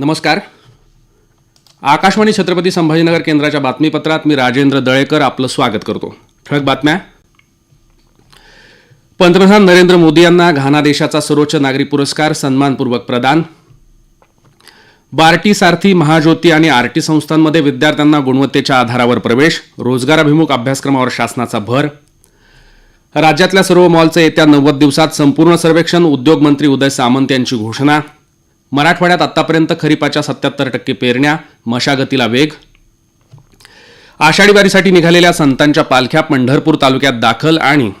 नमस्कार. आकाशवाणी छत्रपती संभाजीनगर केंद्राच्या बातमीपत्रात मी राजेंद्र दळेकर आपलं स्वागत करतो. ठळक बातम्या. पंतप्रधान नरेंद्र मोदी यांना घाना देशाचा सर्वोच्च नागरी पुरस्कार सन्मानपूर्वक प्रदान. बार्टी सारथी महाज्योती आणि आरटी संस्थांमध्ये विद्यार्थ्यांना गुणवत्तेच्या आधारावर प्रवेश रोजगाराभिमुख अभ्यासक्रमावर शासनाचा भर. राज्यातल्या सर्व मॉलचं येत्या नव्वद दिवसात संपूर्ण सर्वेक्षण उद्योगमंत्री उदय सामंत यांची घोषणा. मराठवाड्यात आतापर्यंत खरीपाच्या सत्याहत्तर टक्के पेरण्या मशागतीला वेग. आषाढी वारीसाठी निघालेल्या संतांच्या पालख्या पंढरपूर तालुक्यात दाखल आणि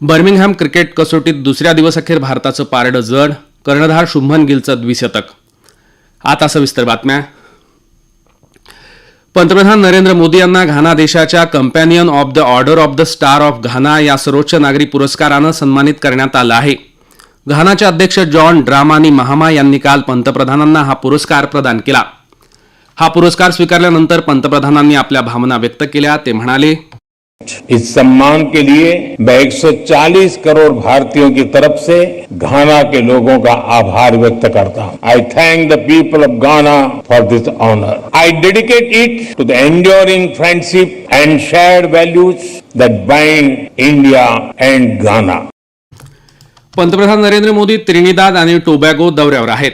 बर्मिंगहॅम क्रिकेट कसोटीत दुसऱ्या दिवसअखेर भारताचं पारडं जड कर्णधार शुभमन गिलचं द्विशतक. आता सविस्तर बातम्या. पंतप्रधान नरेंद्र मोदी यांना घाना देशाच्या companion of the order of the star of घाना या सर्वोच्च नागरी पुरस्कारानं सन्मानित करण्यात आलं आहे. घानाचे अध्यक्ष जॉन ड्रामानी महामा यांनी काल पंतप्रधानांना हा पुरस्कार प्रदान केला. हा पुरस्कार स्वीकारल्यानंतर पंतप्रधानांनी आपल्या भावना व्यक्त केल्या. ते म्हणाले इस सम्मान के लिए मैं 140 करोड़ भारतीयों की तरफ से घाना के लोगों का आभार व्यक्त करता हूं। I thank the people of Ghana for this honour I dedicate it to the enduring friendship and shared values that bind India and Ghana पंतप्रधान नरेंद्र मोदी त्रिनिदाद आणि टोबॅगो दौऱ्यावर आहेत.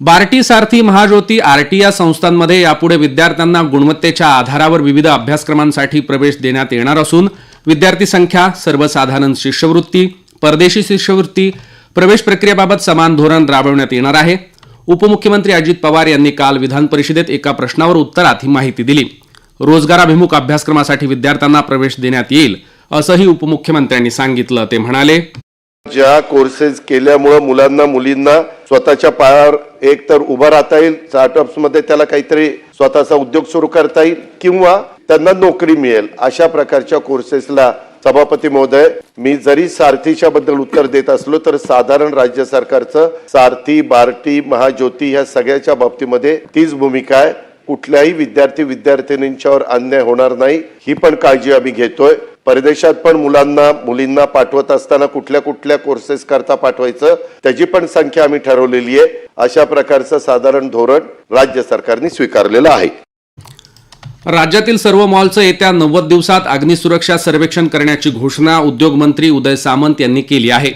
बार्टी सारथी महाज्योती आरटी या संस्थांमध्ये यापुढे विद्यार्थ्यांना गुणवत्तेच्या आधारावर विविध अभ्यासक्रमांसाठी प्रवेश देण्यात येणार असून विद्यार्थी संख्या सर्वसाधारण शिष्यवृत्ती परदेशी शिष्यवृत्ती प्रवेश प्रक्रियेबाबत समान धोरण राबवण्यात येणार आहे. उपमुख्यमंत्री अजित पवार यांनी काल विधान परिषदेत एका प्रश्नावर उत्तरात ही माहिती दिली. रोजगाराभिमुख अभ्यासक्रमासाठी विद्यार्थ्यांना प्रवेश देण्यात येईल असंही उपमुख्यमंत्र्यांनी सांगितलं. ते म्हणाले ज्या कोर्सेस केल्यामुळं मुलांना मुलींना स्वतःच्या पायावर एक तर उभं राहता येईल स्टार्टअप्समध्ये त्याला काहीतरी स्वतःचा उद्योग सुरू करता येईल किंवा त्यांना नोकरी मिळेल अशा प्रकारच्या कोर्सेसला सभापती महोदय मी जरी सारथीच्या बद्दल उत्तर देत असलो तर साधारण राज्य सरकारचं सारथी बार्टी महाज्योती ह्या सगळ्याच्या बाबतीमध्ये तीच भूमिका आहे. कुठल्याही विद्यार्थी विद्यार्थिनींच्यावर अन्याय होणार नाही ही पण काळजी आम्ही घेतोय. परदेशात पण मुलांना मुलींना पाठवत असताना कुठल्या कुठल्या कोर्सेस करता पाठवायचं त्याची पण संख्या आम्ही ठरवलेली आहे. अशा प्रकारचं साधारण धोरण राज्य सरकारने स्वीकारलेलं आहे. राज्यातील सर्व मॉलचं येत्या नव्वद दिवसात अग्निसुरक्षा सर्वेक्षण करण्याची घोषणा उद्योगमंत्री उदय सामंत यांनी केली आहे.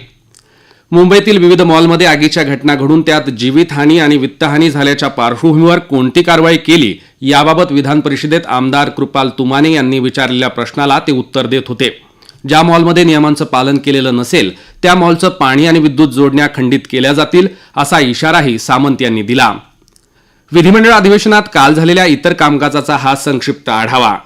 मुंबईतील विविध मॉलमध्ये आगीच्या घटना घडून त्यात जीवितहानी आणि वित्तहानी झाल्याच्या पार्श्वभूमीवर कोणती कारवाई केली याबाबत विधान परिषदेत आमदार कृपाल तुमाने यांनी विचारलेल्या प्रश्नाला ते उत्तर देत होते. ज्या मॉलमध्ये नियमांचं पालन केलेलं नसेल त्या मॉलचं पाणी आणि विद्युत जोडण्या खंडित केल्या जातील असा इशाराही सामंत यांनी दिला. विधिमंडळ अधिवेशनात काल झालेल्या इतर कामकाजाचा हा संक्षिप्त आढावा.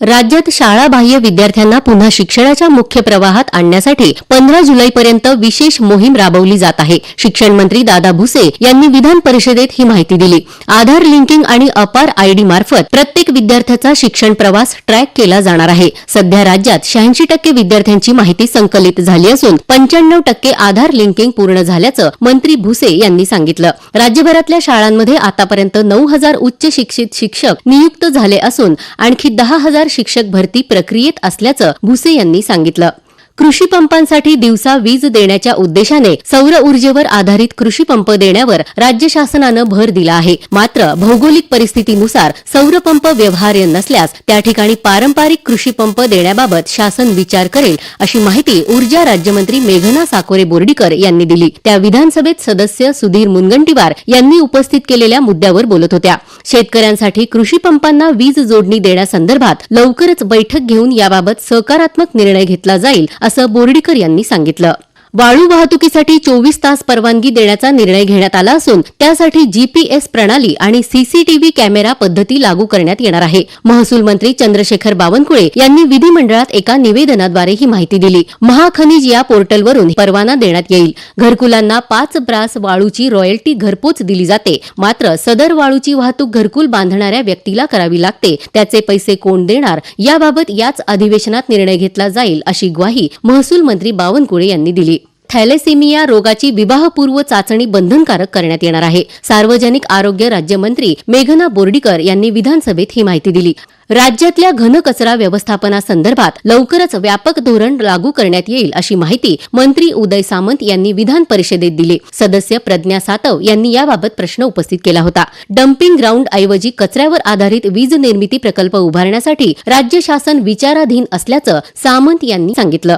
राज्यात शाळाबाह्य विद्यार्थ्यांना पुन्हा शिक्षणाच्या मुख्य प्रवाहात आणण्यासाठी पंधरा जुलैपर्यंत विशेष मोहीम राबवली जात आहे. शिक्षण मंत्री दादा भुसे यांनी विधान परिषदेत ही माहिती दिली. आधार लिंकिंग आणि अपार आयडी मार्फत प्रत्येक विद्यार्थ्याचा शिक्षण प्रवास ट्रॅक केला जाणार आहे. सध्या राज्यात शहाऐंशी टक्के विद्यार्थ्यांची माहिती संकलित झाली असून पंच्याण्णव टक्के आधार लिंकिंग पूर्ण झाल्याचं मंत्री भुसे यांनी सांगितलं. राज्यभरातल्या शाळांमध्ये आतापर्यंत नऊ हजार उच्च शिक्षित शिक्षक नियुक्त झाले असून आणखी दहा हजार शिक्षक भरती प्रक्रियेत असल्याचं भुसे यांनी सांगितलं. कृषी पंपांसाठी दिवसा वीज देण्याच्या उद्देशाने सौर ऊर्जेवर आधारित कृषी पंप देण्यावर राज्य शासनानं भर दिला आहे. मात्र भौगोलिक परिस्थितीनुसार सौर पंप व्यवहार्य नसल्यास त्या ठिकाणी पारंपरिक कृषी पंप देण्याबाबत शासन विचार करेल अशी माहिती ऊर्जा राज्यमंत्री मेघना साकोरे बोर्डीकर यांनी दिली. त्या विधानसभेत सदस्य सुधीर मुनगंटीवार यांनी उपस्थित केलेल्या मुद्द्यावर बोलत होत्या. शेतकऱ्यांसाठी कृषी पंपांना वीज जोडणी देण्यासंदर्भात लवकरच बैठक घेऊन याबाबत सकारात्मक निर्णय घेतला जाईल असं बोर्डीकर यांनी सांगितलं. वाळू वाहतुकीसाठी चोवीस तास परवानगी देण्याचा निर्णय घेण्यात आला असून त्यासाठी जीपीएस प्रणाली आणि सीसीटीव्ही कॅमेरा पद्धती लागू करण्यात येणार आहे. महसूल मंत्री चंद्रशेखर बावनकुळे यांनी विधिमंडळात एका निवेदनाद्वारे ही माहिती दिली. महाखनिज या पोर्टलवरून परवाना देण्यात येईल. घरकुलांना पाच ब्रास वाळूची रॉयल्टी घरपोच दिली जाते. मात्र सदर वाळूची वाहतूक घरकुल बांधणाऱ्या व्यक्तीला करावी लागते. त्याचे पैसे कोण देणार? याबाबत याच अधिवेशनात निर्णय घेतला जाईल अशी ग्वाही महसूल मंत्री बावनकुळे यांनी दिली. थॅलेसेमिया रोगाची विवाहपूर्व चाचणी बंधनकारक करण्यात येणार आहे. सार्वजनिक आरोग्य राज्यमंत्री मेघना बोर्डीकर यांनी विधानसभेत ही माहिती दिली. राज्यातल्या घनकचरा व्यवस्थापनासंदर्भात लवकरच व्यापक धोरण लागू करण्यात येईल अशी माहिती मंत्री उदय सामंत यांनी विधान परिषदेत दिली. सदस्य प्रज्ञा सातव यांनी याबाबत प्रश्न उपस्थित केला होता. डम्पिंग ग्राउंड ऐवजी कचऱ्यावर आधारित वीज निर्मिती प्रकल्प उभारण्यासाठी राज्य शासन विचाराधीन असल्याचं सामंत यांनी सांगितलं.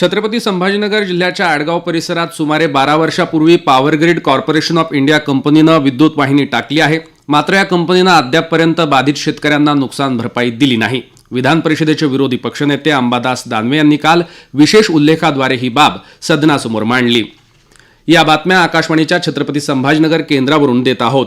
छत्रपती संभाजीनगर जिल्ह्याच्या आडगाव परिसरात सुमारे बारा वर्षापूर्वी power grid corporation of India कंपनीनं विद्युत वाहिनी टाकली आहे. मात्र या कंपनीनं अद्यापपर्यंत बाधित शेतकऱ्यांना नुकसान भरपाई दिली नाही. विधान परिषदेचे विरोधी पक्षनेते अंबादास दानवे यांनी काल विशेष उल्लेखाद्वारे ही बाब सदनासमोर मांडली. या बातम्या आकाशवाणीच्या छत्रपती संभाजीनगर केंद्रावरून देत आहोत.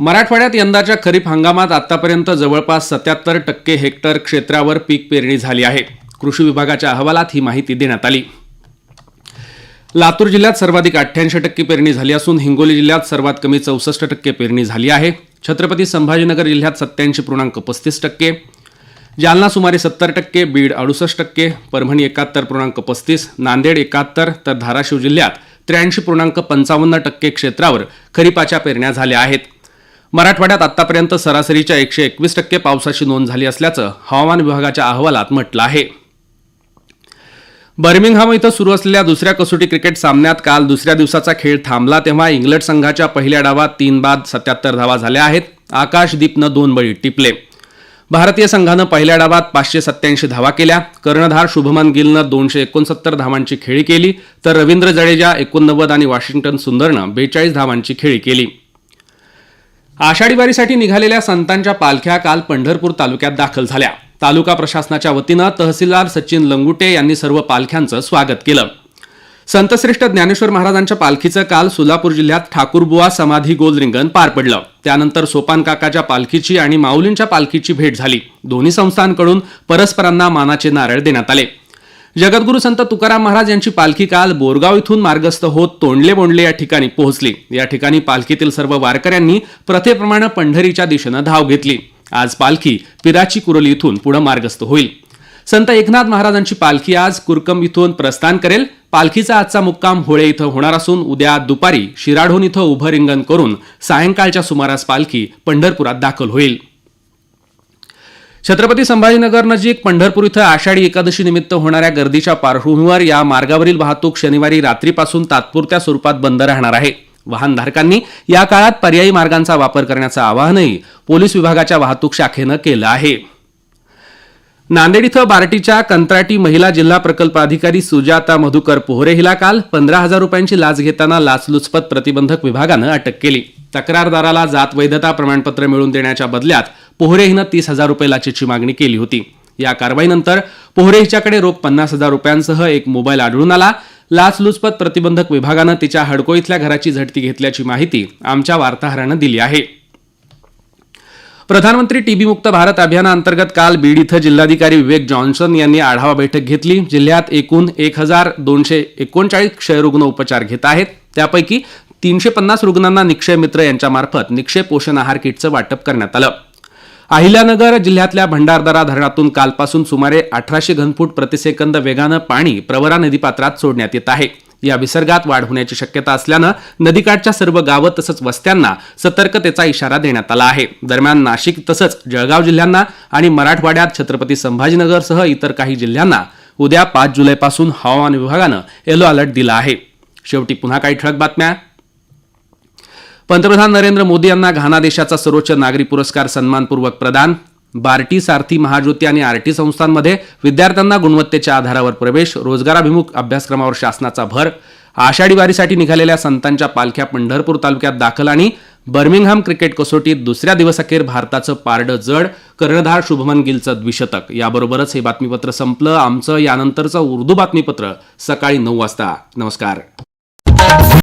मराठवाड्यात यंदाच्या खरीप हंगामात आतापर्यंत जवळपास सत्याहत्तर टक्के हेक्टर क्षेत्रावर पीक पेरणी झाली आहे. कृषी विभागाच्या अहवालात ही माहिती देण्यात आली. लातूर जिल्ह्यात सर्वाधिक अठ्ठ्याऐंशी टक्के पेरणी झाली असून हिंगोली जिल्ह्यात सर्वात कमी चौसष्ट टक्के पेरणी झाली आहे. छत्रपती संभाजीनगर जिल्ह्यात सत्याऐंशी पूर्णांक पस्तीस टक्के. जालना सुमारे सत्तर टक्के बीड अडुसष्ट टक्के परभणी एकाहत्तर पूर्णांक पस्तीस नांदेड एकाहत्तर तर धाराशिव जिल्ह्यात त्र्याऐंशी पूर्णांक पंचावन्न टक्के क्षेत्रावर खरीपाच्या पेरण्या झाल्या आहेत. मराठवाड्यात आतापर्यंत सरासरीच्या एकशे एकवीस टक्के पावसाची नोंद झाली असल्याचं हवामान विभागाच्या अहवालात म्हटलं आहे. बर्मिंगहाम इथं सुरू असलेल्या दुसऱ्या कसोटी क्रिकेट सामन्यात काल दुसऱ्या दिवसाचा खेळ थांबला तेव्हा इंग्लंड संघाच्या पहिल्या डावात तीन बाद सत्याहत्तर धावा झाल्या आहेत. आकाशदीपनं दोन बळी टिपले. भारतीय संघानं पहिल्या डावात पाचशे सत्याऐंशी धावा केल्या. कर्णधार शुभमन गिलनं दोनशे एकोणसत्तर धावांची खेळी केली. तर रवींद्र जडेजा एकोणनव्वद आणि वॉशिंग्टन सुंदरनं बेचाळीस धावांची खेळी केली. आषाढी वारीसाठी निघालेल्या संतांच्या पालख्या काल पंढरपूर तालुक्यात दाखल झाल्या. तालुका प्रशासनाच्या वतीनं तहसीलदार सचिन लंगुटे यांनी सर्व पालख्यांचं स्वागत केलं. संतश्रेष्ठ ज्ञानेश्वर महाराजांच्या पालखीचं काल सोलापूर जिल्ह्यात ठाकूरबुवा समाधी गोल रिंगण पार पडलं. त्यानंतर सोपान काकाच्या पालखीची आणि माऊलींच्या पालखीची भेट झाली. दोन्ही संस्थांकडून परस्परांना मानाचे नारळ देण्यात आले. जगद्गुरु संत तुकाराम महाराज यांची पालखी काल बोरगाव इथून मार्गस्थ होत तोंडले बोंडले या ठिकाणी पोहोचली. या ठिकाणी पालखीतील सर्व वारकऱ्यांनी प्रथेप्रमाणे पंढरीच्या दिशेनं धाव घेतली. आज पालखी पिराची कुरली इथून पुढे मार्गस्थ होईल. संत एकनाथ महाराजांची पालखी आज कुरकम इथून प्रस्थान करेल. पालखीचा आजचा मुक्काम होळे इथं होणार असून उद्या दुपारी शिराढोण इथं उभं रिंगण करून सायंकाळच्या सुमारास पालखी पंढरपुरात दाखल होईल. छत्रपती संभाजीनगर नजीक पंढरपूर इथं आषाढी एकादशी निमित्त होणाऱ्या गर्दीच्या पार्श्वभूमीवर या मार्गावरील वाहतूक शनिवारी रात्रीपासून तात्पुरत्या स्वरूपात बंद राहणार आहे. वाहनधारकांनी या काळात पर्यायी मार्गांचा वापर करण्याचं आवाहनही पोलीस विभागाच्या वाहतूक शाखेनं केलं आहे. नांदेड इथं बार्टीच्या कंत्राटी महिला जिल्हा प्रकल्प अधिकारी सुजाता मधुकर पोहरे हिला काल पंधरा हजार रुपयांची लाच घेताना लाचलुचपत प्रतिबंधक विभागानं अटक केली. तक्रारदाराला जात वैधता प्रमाणपत्र मिळवून देण्याच्या बदल्यात पोहरे हिनं तीस हजार रुपये लाचेची मागणी केली होती. या कारवाईनंतर पोहरे हिच्याकडे रोख पन्नास हजार रुपयांसह एक मोबाईल आढळून आला. लाचलुचपत प्रतिबंधक विभागानं तिच्या हडको इथल्या घराची झडती घेतल्याची माहिती आमच्या वार्ताहरानं दिली आहे. प्रधानमंत्री टीबी मुक्त भारत अभियानाअंतर्गत काल बीड इथं जिल्हाधिकारी विवेक जॉन्सन यांनी आढावा बैठक घेतली. जिल्ह्यात एकूण एक हजार दोनशे एकोणचाळीस क्षयरुग्ण उपचार घेत आहेत. त्यापैकी तीनशे पन्नास रुग्णांना निक्षय मित्र यांच्यामार्फत निक्षय पोषण आहार किटचं वाटप करण्यात आलं. अहिल्यानगर जिल्ह्यातल्या भंडारदरा धरणातून कालपासून सुमारे अठराशे घनफूट प्रतिसेकंद वेगानं पाणी प्रवरा नदीपात्रात सोडण्यात येत आहे. या विसर्गात वाढ होण्याची शक्यता असल्यानं नदीकाठच्या सर्व गावं तसंच वस्त्यांना सतर्कतेचा इशारा देण्यात आला आहे. दरम्यान नाशिक तसंच जळगाव जिल्ह्यांना आणि मराठवाड्यात छत्रपती संभाजीनगरसह इतर काही जिल्ह्यांना उद्या पाच जुलैपासून हवामान विभागानं येलो अलर्ट दिला आहे. शेवटी पुन्हा काही ठळक बातम्या. पंतप्रधान नरेंद्र मोदी यांना घाना देशाचा सर्वोच्च नागरी पुरस्कार सन्मानपूर्वक प्रदान. बार्टी सारथी महाज्योती आणि आरटी संस्थांमध्ये विद्यार्थ्यांना गुणवत्तेच्या आधारावर प्रवेश रोजगाराभिमुख अभ्यासक्रमावर शासनाचा भर आषाढी वारीसाठी निघालेल्या संतांच्या पालख्या पंढरपूर तालुक्यात दाखल आणि बर्मिंगहॅम क्रिकेट कसोटीत दुसऱ्या दिवसअखेर भारताचं पारडं जड कर्णधार शुभमन गिलचं द्विशतक. याबरोबरच हे बातमीपत्र संपलं. आमचं यानंतरचं उर्दू बातमीपत्र सकाळी नऊ वाजता. नमस्कार.